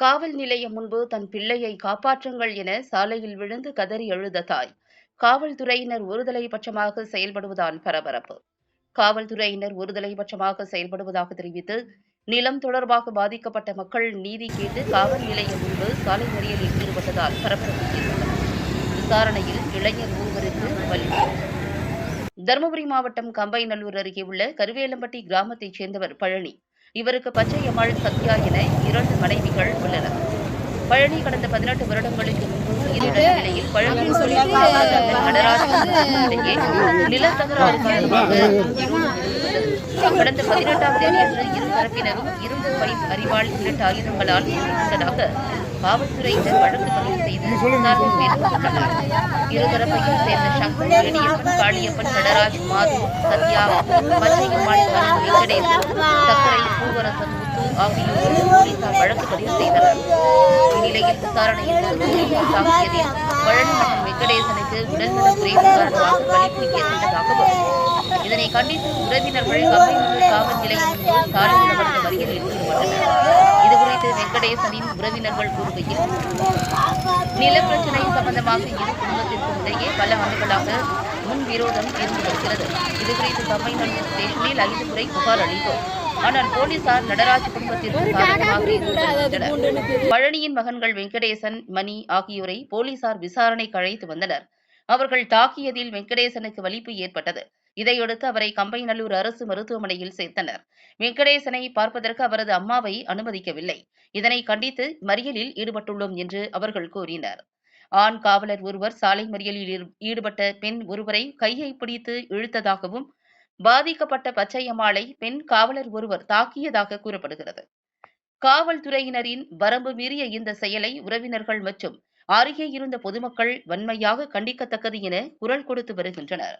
காவல் நிலையம் முன்பு தன் பிள்ளையை காப்பாற்றுங்கள் என சாலையில் விழுந்து கதறி எழுத தாய். காவல்துறையினர் ஒருதலை பட்சமாக செயல்படுவதால் பரபரப்பு. காவல்துறையினர் ஒருதலை பட்சமாக செயல்படுவதாக தெரிவித்து நிலம் தொடர்பாக பாதிக்கப்பட்ட மக்கள் நீதி கேட்டு காவல் நிலையம் முன்பு சாலை மறியலில் ஈடுபட்டதால் பரபரப்பு ஏற்பட்டது. விசாரணையில் இளைஞர் ஒருவருக்கு பலி. தருமபுரி மாவட்டம் கம்பைநல்லூர் அருகே உள்ள கருவேலம்பட்டி கிராமத்தைச் சேர்ந்தவர் பழனி. இவருக்கு பச்சையம்மாள் சத்யா என இரண்டு பழனி கடந்த பதினெட்டு வருடங்களுக்கு முன்பு உயிரிழந்த நிலையில் பழனியின் தொழில் மகன் நடராஜன் இடையே நிலத்தகராறு. கடந்த பதினெட்டாம் தேதியன்று இரு தரப்பினரும் இரும்பு பைப் அரிவாள் உள்ளிட்ட ஆயுதங்களால் சுட்டுக்கொண்டதாக காவல்துறையினர் வழக்கு பதிவு செய்து விசாரணை மேற்கொண்டுள்ளனர் இருதரப்பையும் சேர்ந்த சங்கர் எடியப்பன் காளியப்பன் நடராஜ் மாது சத்யா பச்சையம்மாள் மகன் வெங்கடேசன் சக்கரை பூவரசன் முத்து ஆகியோர் வழக்கு பதிவு செய்தனர் இந்நிலையில் விசாரணையின் போது தாக்கியதில் பழனி வெங்கடேசனுக்கு உடல்நலக் குறைவு காரணமாக வலிப்பு ஏற்பட்டதாகவும் இதனை கண்டித்து உறவினர்கள் கம்பைநல்லூர் காவல் நிலையம் முன்பு சாலையில் ஈடுபட்டனர் இதுகுறித்து வெங்கடேசனின் உறவினர்கள் கூறுகையில் நில பிரச்சனை சம்பந்தமாக இரு குடும்பத்திற்கும் இடையே பல ஆண்டுகளாக முன் விரோதம் இருந்து வருகிறது. இதுகுறித்து கம்பைநல்லூர் ஸ்டேஷனில் ஐந்து முறை புகார் அளித்தோம். ஆனால் போலீசார் நடராஜ் குடும்பத்திற்கு பழனியின் மகன்கள் வெங்கடேசன் மணி ஆகியோரை போலீசார் விசாரணைக்கு அழைத்து வந்தனர். அவர்கள் தாக்கியதில் வெங்கடேசனுக்கு வலிப்பு ஏற்பட்டது. இதையடுத்து அவரை கம்பைநல்லூர் அரசு மருத்துவமனையில் சேர்த்தனர். வெங்கடேசனை பார்ப்பதற்கு அவரது அம்மாவை அனுமதிக்கவில்லை. இதனை கண்டித்து மறியலில் ஈடுபட்டுள்ளோம் என்று அவர்கள் கூறினர். ஆண் காவலர் ஒருவர் சாலை மறியலில் ஈடு- ஈடுபட்ட பெண் ஒருவரை கையை பிடித்து இழுத்ததாகவும் பாதிக்கப்பட்ட பச்சையம்மாளை பெண் காவலர் ஒருவர் தாக்கியதாக கூறப்படுகிறது. காவல்துறையினரின் வரம்பு மீறிய இந்த செயலை உறவினர்கள் மற்றும் அருகே இருந்த பொதுமக்கள் வன்மையாக கண்டிக்கத்தக்கது என குரல் கொடுத்து வருகின்றனர்.